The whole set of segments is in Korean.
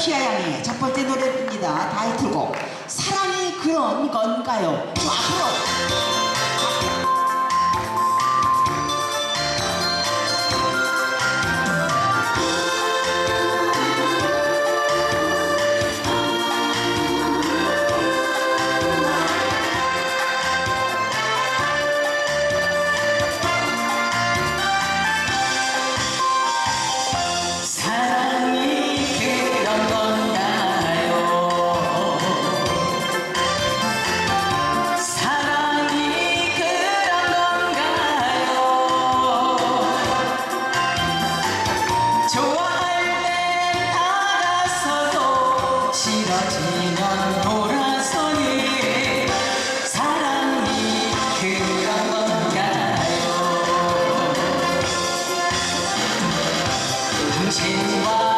오시아 양의 첫 번째 노래입니다. 타이틀곡 사랑이 그런 건가요? 싫어지면 돌아서니 사랑이 그런 건가요? 당신과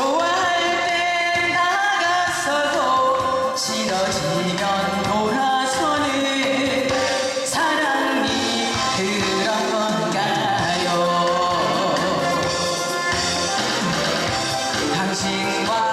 좋아할 때 나가서도 싫어지면 돌아서는 사랑이 그런 건가요? 당신과